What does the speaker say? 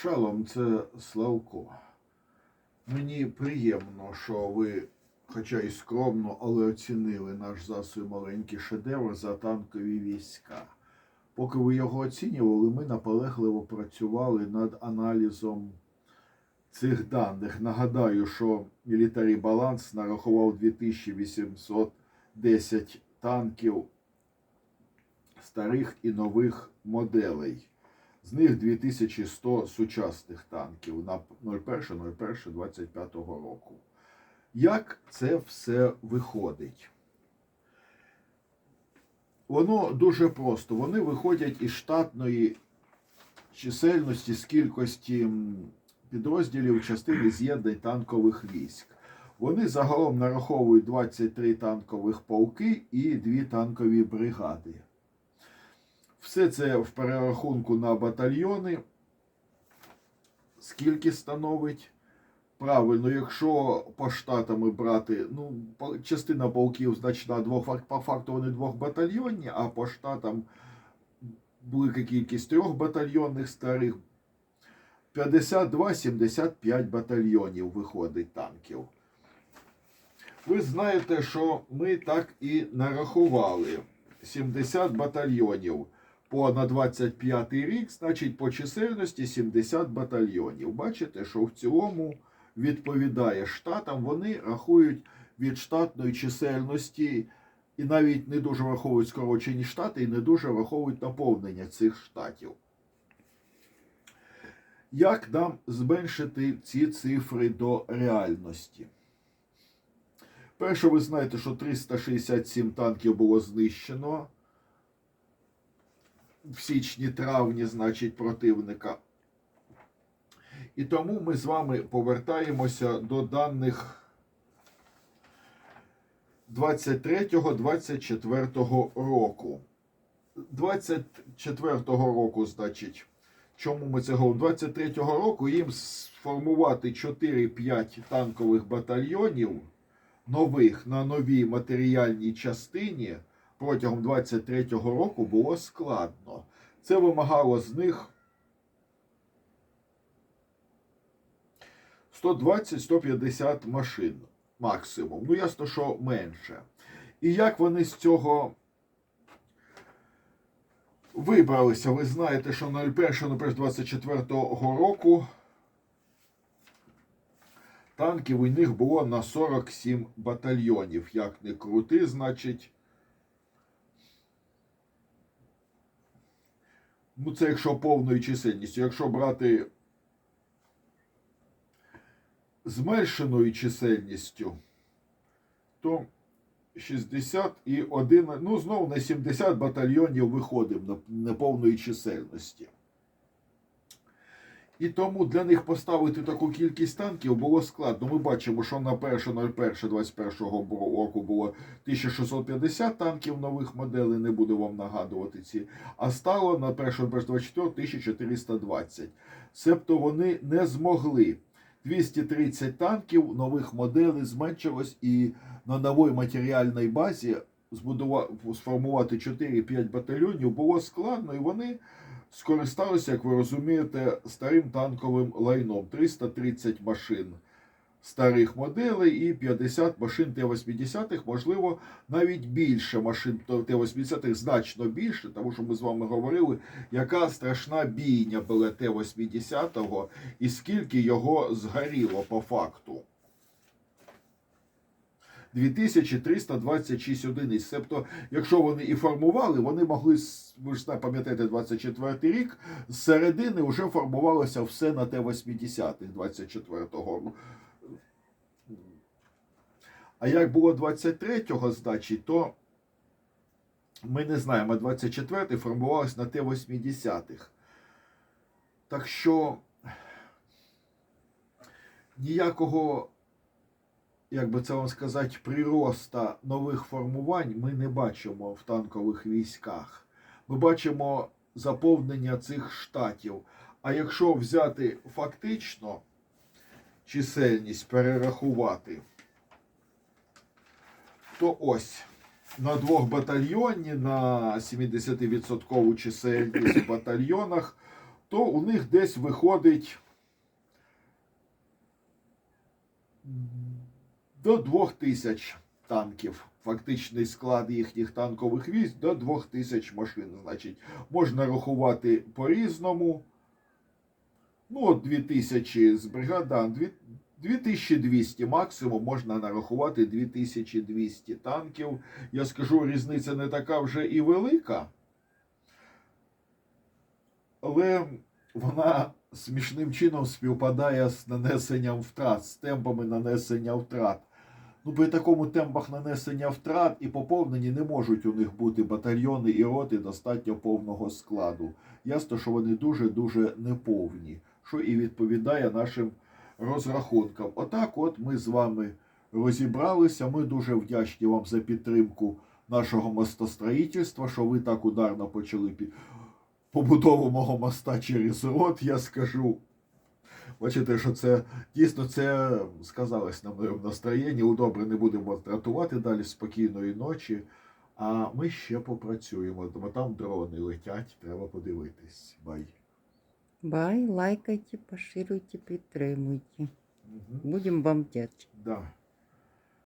Шалом, це Славко. Мені приємно, що ви, хоча і скромно, але оцінили наш засіб маленький шедевр за танкові війська. Поки ви його оцінювали, ми наполегливо працювали над аналізом цих даних. Нагадаю, що мілітарі баланс нарахував 2810 танків старих і нових моделей. З них 2100 сучасних танків на 01.01.25 року. Як це все виходить? Воно дуже просто. Вони виходять із штатної чисельності з кількості підрозділів частини з'єднань танкових військ. Вони загалом нараховують 23 танкових полки і 2 танкові бригади. Все це в перерахунку на батальйони. Скільки становить? Правильно, якщо по штатами брати, ну, частина полків значна двох, по факту вони двохбатальйонні, а по штатам велика кількість трьох батальйонних старих. 52-75 батальйонів виходить танків. Ви знаєте, що ми так і нарахували 70 батальйонів по на 25 рік, значить по чисельності 70 батальйонів. Бачите, що в цілому відповідає штатам, вони рахують від штатної чисельності і навіть не дуже враховують скорочені штати і не дуже враховують наповнення цих штатів. Як нам зменшити ці цифри до реальності? Перше, ви знаєте, що 367 танків було знищено в січні-травні, значить, противника. І тому ми з вами повертаємося до даних 23-24 року. 24-го року, значить, чому ми це говоримо? 23-го року їм сформувати 4-5 танкових батальйонів нових на новій матеріальній частині протягом 23-го року було складно. Це вимагало з них 120-150 машин максимум. Ну, ясно, що менше. І як вони з цього вибралися? Ви знаєте, що на 01.24 року танків у них було на 47 батальйонів. Як не крути, значить. Ну, це якщо повною чисельністю. Якщо брати зменшеною чисельністю, то 60 і 1, ну, знову на 70 батальйонів виходимо на неповної чисельності. І тому для них поставити таку кількість танків було складно. Ми бачимо, що на 1.01.21 року було 1650 танків нових моделей, не буду вам нагадувати ці, а стало на 1.01.24 1420. Себто вони не змогли. 230 танків нових моделей зменшилось і на новій матеріальній базі збудувати, сформувати 4-5 батальйонів було складно, і вони скористалися, як ви розумієте, старим танковим лайном. 330 машин старих моделей і 50 машин Т-80, можливо, навіть більше машин Т-80, значно більше, тому що ми з вами говорили, яка страшна бійня була Т-80 і скільки його згоріло по факту. 2326 одиниць. Себто, якщо вони і формували, вони могли, ви ж пам'ятаєте, 24 рік, з середини вже формувалося все на Т-80 24-го. А як було 23-го, значить, то ми не знаємо, 24-й формувалось на Т-80. Так що ніякого як би це вам сказати, прироста нових формувань ми не бачимо в танкових військах. Ми бачимо заповнення цих штатів. А якщо взяти фактично чисельність перерахувати, то ось на двох батальйоні, на 70% чисельність в батальйонах то у них десь виходить до 2000 танків. Фактичний склад їхніх танкових військ до 2000 машин. Значить, можна рахувати по-різному. Ну, от 2000 з бригад, да, дві- 2200 максимум можна нарахувати 2200 танків. Я скажу, різниця не така вже і велика. Але вона смішним чином співпадає з нанесенням втрат, з темпами нанесення втрат. Ну, при такому темпах нанесення втрат і поповнені не можуть у них бути батальйони і роти достатньо повного складу. Ясно, що вони дуже-дуже неповні, що і відповідає нашим розрахункам. Отак, от ми з вами розібралися. Ми дуже вдячні вам за підтримку нашого мостостроїтельства, що ви так ударно почали побудову мого моста через рот, я скажу. Бачите, що це дійсно це сказалось на моєму настроєнні. У добре не будемо дратувати далі спокійної ночі. А ми ще попрацюємо, бо там дрони летять, треба подивитись. Бай. Бай, лайкайте, поширюйте, підтримуйте. Угу. Будемо вам вдячні. Да.